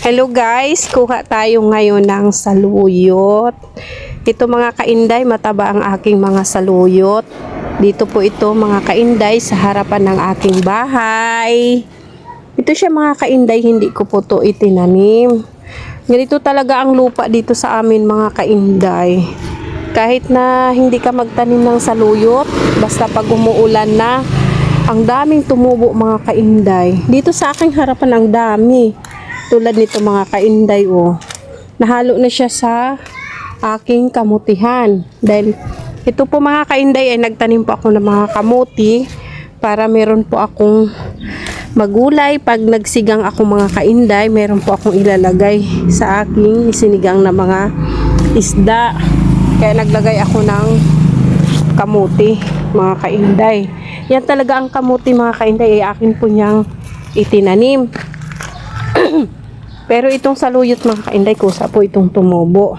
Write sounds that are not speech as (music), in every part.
Hello guys, kuha tayo ngayon ng saluyot. Ito mga kainday, mataba ang aking mga saluyot. Dito po ito mga kainday sa harapan ng aking bahay. Ito siya mga kainday, hindi ko po to itinanim. Ganito talaga ang lupa dito sa amin mga kainday. Kahit na hindi ka magtanim ng saluyot, basta pag umuulan na, ang daming tumubo mga kainday. Dito sa aking harapan ang dami. Tulad nito mga kainday oh. Nahalo na siya sa aking kamutihan. Dahil ito po mga kainday ay nagtanim po ako ng mga kamuti para meron po akong magulay. Pag nagsigang ako mga kainday, meron po akong ilalagay sa aking sinigang na mga isda. Kaya naglagay ako ng kamuti, mga kainday. Yan talaga ang kamuti, mga kainday, ay akin po niyang itinanim. (clears throat) Pero itong saluyot, mga kainday, kusa po itong tumubo.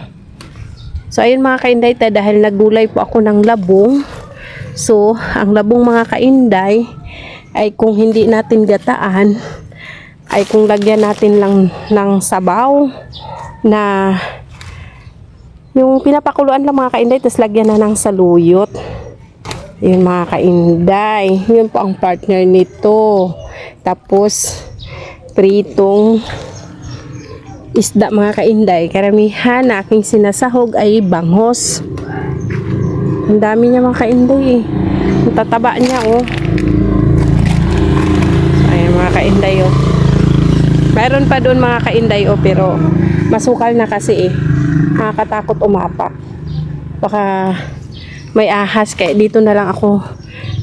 So, ayun mga kainday, ta, dahil nagulay po ako ng labong. So, ang labong mga kainday, ay kung hindi natin gataan, ay kung lagyan natin lang ng sabaw na yung pinapakuluan lang mga kainday, tapos lagyan na ng saluyot. Yun mga kainday. Yun po ang partner nito. Tapos, pritong isda mga kainday. Karamihan na aking sinasahog ay banghos. Ang dami niya mga kainday eh. Ang tataba niya oh. Ayan mga kainday oh. Meron pa doon mga kainday oh, pero masukal na kasi eh. Nakakatakot umapak. Baka may ahas kaya dito na lang ako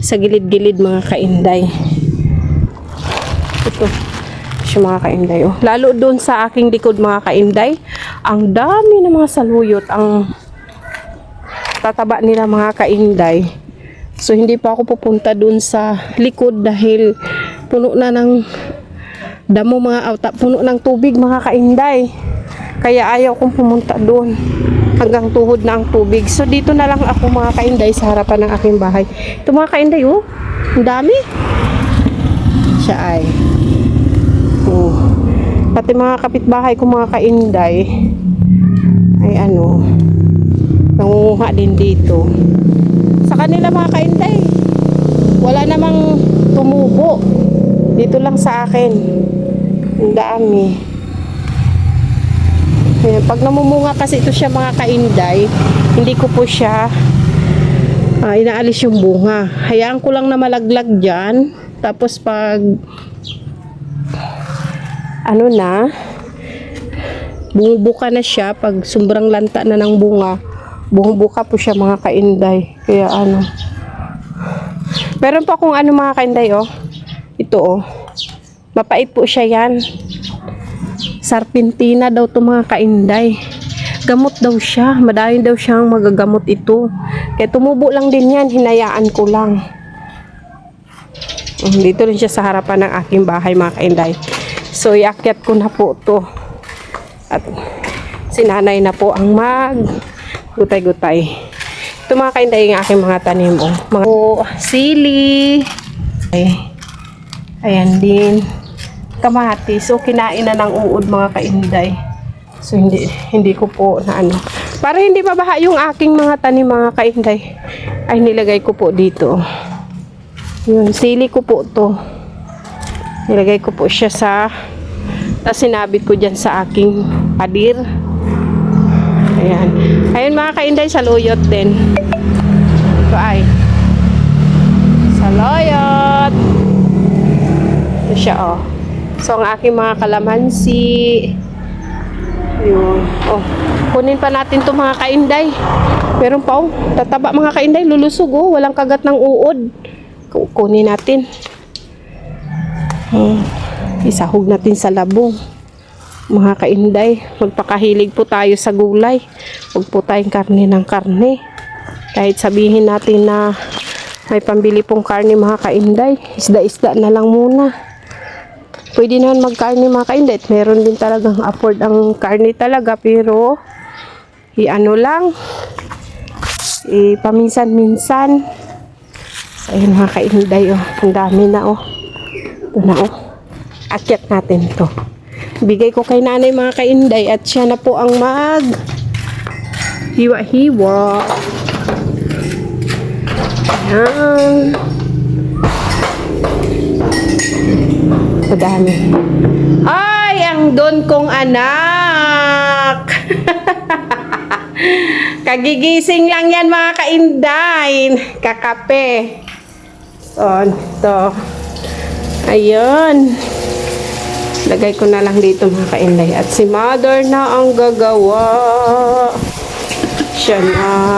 sa gilid-gilid mga kainday. Ito siya mga kainday. Oh. Lalo doon sa aking likod mga kainday, ang dami ng mga saluyot, ang tataba nila mga kainday. So hindi pa ako pupunta doon sa likod dahil puno na ng damo mga auta, puno ng tubig mga kainday. Kaya ayaw kong pumunta doon hanggang tuhod na ang tubig. So dito na lang ako mga kainday sa harapan ng aking bahay. Ito mga kainday oh, ang dami. Siya ay. Pati mga kapitbahay ko mga kainday ay ano, nangunguha din dito. Sa kanila mga kainday, wala namang tumubo. Dito lang sa akin. Ang dami. Ayan, pag namumunga kasi ito siya mga kainday, hindi ko po siya ah, inaalis yung bunga. Hayaan ko lang na malaglag dyan. Tapos pag ano na, bumubuka na siya pag sobrang lanta na ng bunga. Bumubuka po siya mga kainday. Kaya ano. Meron pa akong ano mga kainday oh. Ito oh. Mapait po siya yan. Sarpentina daw to mga kainday. Gamot daw siya. Madayon daw siyang magagamot ito. Kaya tumubo lang din yan. Hinayaan ko lang. Mm, Dito rin siya sa harapan ng aking bahay mga kainday. So iakyat ko na po to. At sinanay na po ang mag gutay-gutay. Ito mga kainday yung aking mga tanim. Oh. Mga oh, sili. Ay. Ayan din kamatis. So, kinain na ng uod mga kainday. So, hindi, hindi ko po na ano. Para hindi mabaha yung aking mga tanim mga kainday, ay nilagay ko po dito. Yun, sili ko po to. Nilagay ko po siya sa, tapos sinabit ko dyan sa aking padir. Ayan. Ayan mga kainday, saluyot din. Ito ay, saluyot. Ito siya oh. So, ang aking mga kalamansi. Yun. Oh, kunin pa natin to mga kainday. Meron pa oh. Tataba mga kainday. Lulusog oh. Walang kagat ng uod. Ku- Kunin natin. Hmm. Isahog natin sa labong. Mga kainday. Magpakahilig po tayo sa gulay. Huwag po tayong karne ng karne. Kahit sabihin natin na may pambili pong karne mga kainday. Isda-isda na lang muna pwede naman magkarne mga kaindet. Meron din talagang afford ang karne talaga pero i-ano lang i paminsan-minsan so, ayun mga kainday oh. ang dami na oh ito na oh akyat natin to Bigay ko kay nanay mga kainday at siya na po ang mag hiwa-hiwa. Ayan. Madami. Ay, ang don kong anak. (laughs) Kagigising lang yan mga kainday. Kakape. So. Ayun. Lagay ko na lang dito mga kainday. At si mother na ang gagawa. Siya na.